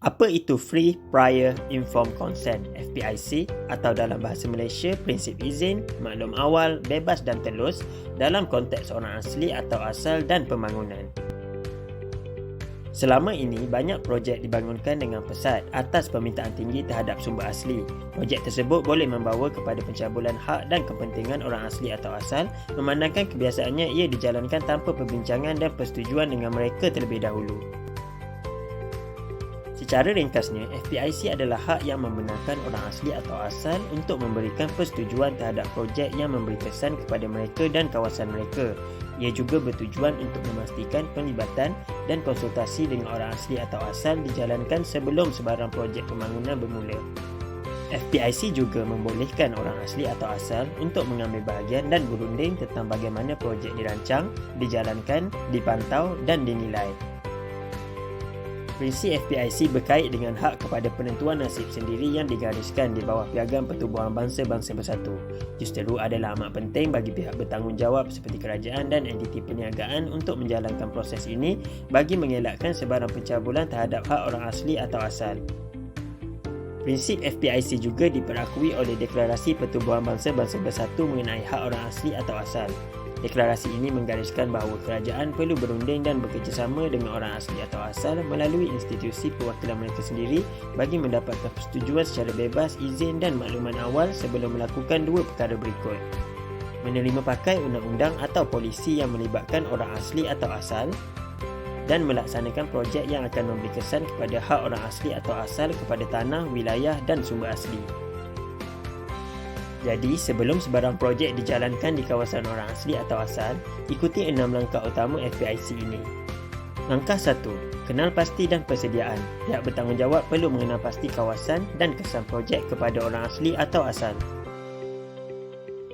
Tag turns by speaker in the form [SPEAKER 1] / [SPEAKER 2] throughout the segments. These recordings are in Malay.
[SPEAKER 1] Apa itu Free Prior Informed Consent FPIC atau dalam bahasa Malaysia prinsip izin, maklum awal, bebas dan telus dalam konteks orang asli atau asal dan pembangunan. Selama ini, banyak projek dibangunkan dengan pesat atas permintaan tinggi terhadap sumber asli. Projek tersebut boleh membawa kepada pencabulan hak dan kepentingan orang asli atau asal memandangkan kebiasaannya ia dijalankan tanpa perbincangan dan persetujuan dengan mereka terlebih dahulu. Secara ringkasnya, FPIC adalah hak yang membenarkan orang asli atau asal untuk memberikan persetujuan terhadap projek yang memberi kesan kepada mereka dan kawasan mereka. Ia juga bertujuan untuk memastikan penlibatan dan konsultasi dengan orang asli atau asal dijalankan sebelum sebarang projek pembangunan bermula. FPIC juga membolehkan orang asli atau asal untuk mengambil bahagian dan berunding tentang bagaimana projek dirancang, dijalankan, dipantau dan dinilai. Prinsip FPIC berkait dengan hak kepada penentuan nasib sendiri yang digariskan di bawah Piagam Pertubuhan Bangsa-Bangsa Bersatu. Justeru adalah amat penting bagi pihak bertanggungjawab seperti kerajaan dan entiti perniagaan untuk menjalankan proses ini bagi mengelakkan sebarang pencabulan terhadap hak orang asli atau asal. Prinsip FPIC juga diperakui oleh Deklarasi Pertubuhan Bangsa-Bangsa Bersatu mengenai hak orang asli atau asal. Deklarasi ini menggariskan bahawa kerajaan perlu berunding dan bekerjasama dengan orang asli atau asal melalui institusi perwakilan mereka sendiri bagi mendapatkan persetujuan secara bebas, izin dan makluman awal sebelum melakukan dua perkara berikut. Menerima pakai undang-undang atau polisi yang melibatkan orang asli atau asal dan melaksanakan projek yang akan memberi kesan kepada hak orang asli atau asal kepada tanah, wilayah dan sumber asli. Jadi, sebelum sebarang projek dijalankan di kawasan orang asli atau asal, ikuti enam langkah utama FPIC ini. Langkah 1. Kenal pasti dan persediaan. Pihak bertanggungjawab perlu mengenal pasti kawasan dan kesan projek kepada orang asli atau asal.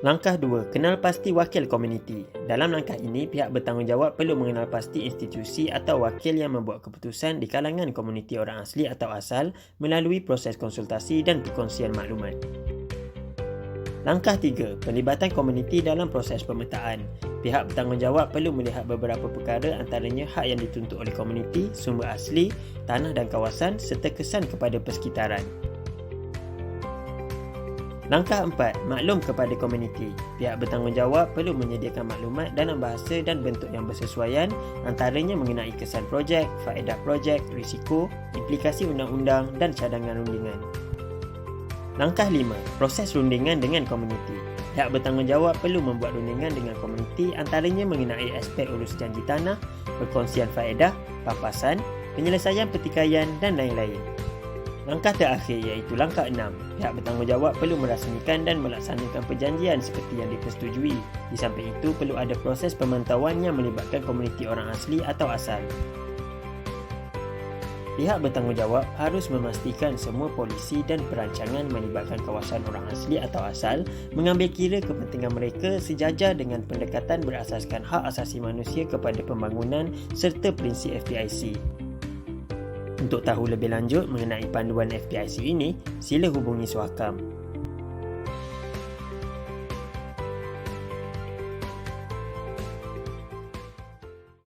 [SPEAKER 1] Langkah 2. Kenal pasti wakil komuniti. Dalam langkah ini, pihak bertanggungjawab perlu mengenal pasti institusi atau wakil yang membuat keputusan di kalangan komuniti orang asli atau asal melalui proses konsultasi dan perkongsian maklumat. Langkah 3. Pelibatan komuniti dalam proses pemetaan. Pihak bertanggungjawab perlu melihat beberapa perkara antaranya hak yang dituntut oleh komuniti, sumber asli, tanah dan kawasan serta kesan kepada persekitaran. Langkah 4. Maklum kepada komuniti. Pihak bertanggungjawab perlu menyediakan maklumat dalam bahasa dan bentuk yang bersesuaian antaranya mengenai kesan projek, faedah projek, risiko, implikasi undang-undang dan cadangan rundingan. Langkah 5. Proses rundingan dengan komuniti. Pihak bertanggungjawab perlu membuat rundingan dengan komuniti antaranya mengenai aspek urus janji tanah, perkongsian faedah, papasan, penyelesaian pertikaian dan lain-lain. Langkah terakhir iaitu langkah 6. Pihak bertanggungjawab perlu merasmikan dan melaksanakan perjanjian seperti yang dipersetujui. Di samping itu, perlu ada proses pemantauan yang melibatkan komuniti orang asli atau asal. Pihak bertanggungjawab harus memastikan semua polisi dan perancangan melibatkan kawasan orang asli atau asal mengambil kira kepentingan mereka sejajar dengan pendekatan berasaskan hak asasi manusia kepada pembangunan serta prinsip FPIC. Untuk tahu lebih lanjut mengenai panduan FPIC ini, sila hubungi Suhakam